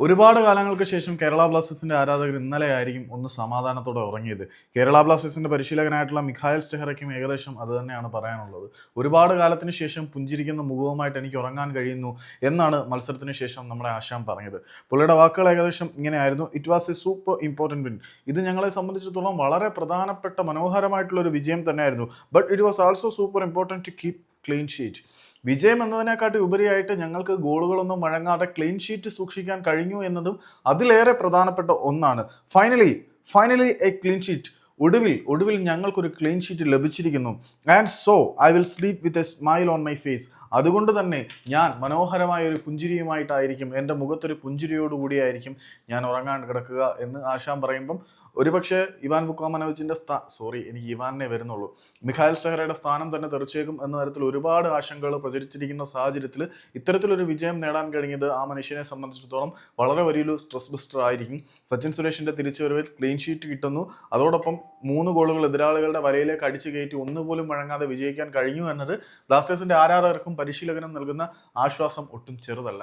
ഒരുപാട് കാലങ്ങൾക്ക് ശേഷം കേരള ബ്ലാസ്റ്റേഴ്സിന്റെ ആരാധകർ ഇന്നലെ ആയിരിക്കും ഒന്ന് സമാധാനത്തോടെ ഉറങ്ങിയത്. കേരള ബ്ലാസ്റ്റേഴ്സിന്റെ പരിശീലകനായിട്ടുള്ള മിഖായൽ സ്റ്റെഹറയ്ക്കും ഏകദേശം അത് തന്നെയാണ് പറയാനുള്ളത്. ഒരുപാട് കാലത്തിന് ശേഷം പുഞ്ചിരിക്കുന്ന മുഖവുമായിട്ട് എനിക്ക് ഉറങ്ങാൻ കഴിയുന്നു എന്നാണ് മത്സരത്തിന് ശേഷം നമ്മുടെ ആശാം പറഞ്ഞത്. പുള്ളിയുടെ വാക്കുകൾ ഏകദേശം ഇങ്ങനെയായിരുന്നു. It was a super important win ഇത് ഞങ്ങളെ സംബന്ധിച്ചിടത്തോളം വളരെ പ്രധാനപ്പെട്ട മനോഹരമായിട്ടുള്ള ഒരു വിജയം തന്നെയായിരുന്നു. But it was also super important to keep clean sheet വിജയം എന്നതിനെക്കാട്ടി ഉപരിയായിട്ട് ഞങ്ങൾക്ക് ഗോളുകളൊന്നും വഴങ്ങാതെ ക്ലീൻ ഷീറ്റ് സൂക്ഷിക്കാൻ കഴിഞ്ഞു എന്നതും അതിലേറെ പ്രധാനപ്പെട്ട ഒന്നാണ്. Finally finally a clean sheet ഒടുവിൽ ഒടുവിൽ ഞങ്ങൾക്കൊരു ക്ലീൻ ഷീറ്റ് ലഭിച്ചിരിക്കുന്നു. And so I will sleep with a smile on my face അതുകൊണ്ട് തന്നെ ഞാൻ മനോഹരമായ ഒരു പുഞ്ചിരിയുമായിട്ടായിരിക്കും എന്റെ മുഖത്തൊരു പുഞ്ചിരിയോടുകൂടിയായിരിക്കും ഞാൻ ഉറങ്ങാൻ കിടക്കുക എന്ന് ആശാൻ പറയുമ്പം ഒരുപക്ഷെ ഇവാൻ വുക്കോമനോവിച്ചിന്റെ സ്ഥാ സോറി എനിക്ക് ഇവാനെ വരുന്നുള്ളൂ. മിഖായൽ സഹറയുടെ സ്ഥാനം തന്നെ തെറിച്ചേക്കും എന്ന തരത്തിൽ ഒരുപാട് ആശങ്കകൾ പ്രചരിച്ചിരിക്കുന്ന സാഹചര്യത്തിൽ ഇത്തരത്തിലൊരു വിജയം നേടാൻ കഴിഞ്ഞത് ആ മനുഷ്യനെ സംബന്ധിച്ചിടത്തോളം വളരെ വലിയൊരു സ്ട്രെസ് ബിസ്റ്റർ ആയിരിക്കും. സച്ചിൻ സുരേഷിന്റെ തിരിച്ചുവരവിൽ ക്ലീൻ ഷീറ്റ് കിട്ടുന്നു. അതോടൊപ്പം മൂന്ന് ഗോളുകൾ എതിരാളികളുടെ വരയിലേക്ക് അടിച്ചു കയറ്റി ഒന്നുപോലും വഴങ്ങാതെ വിജയിക്കാൻ കഴിഞ്ഞു എന്നത് ബ്ലാസ്റ്റേഴ്സിന്റെ ആരാധകർക്കും പരിശീലകനും നൽകുന്ന ആശ്വാസം ഒട്ടും ചെറുതല്ല.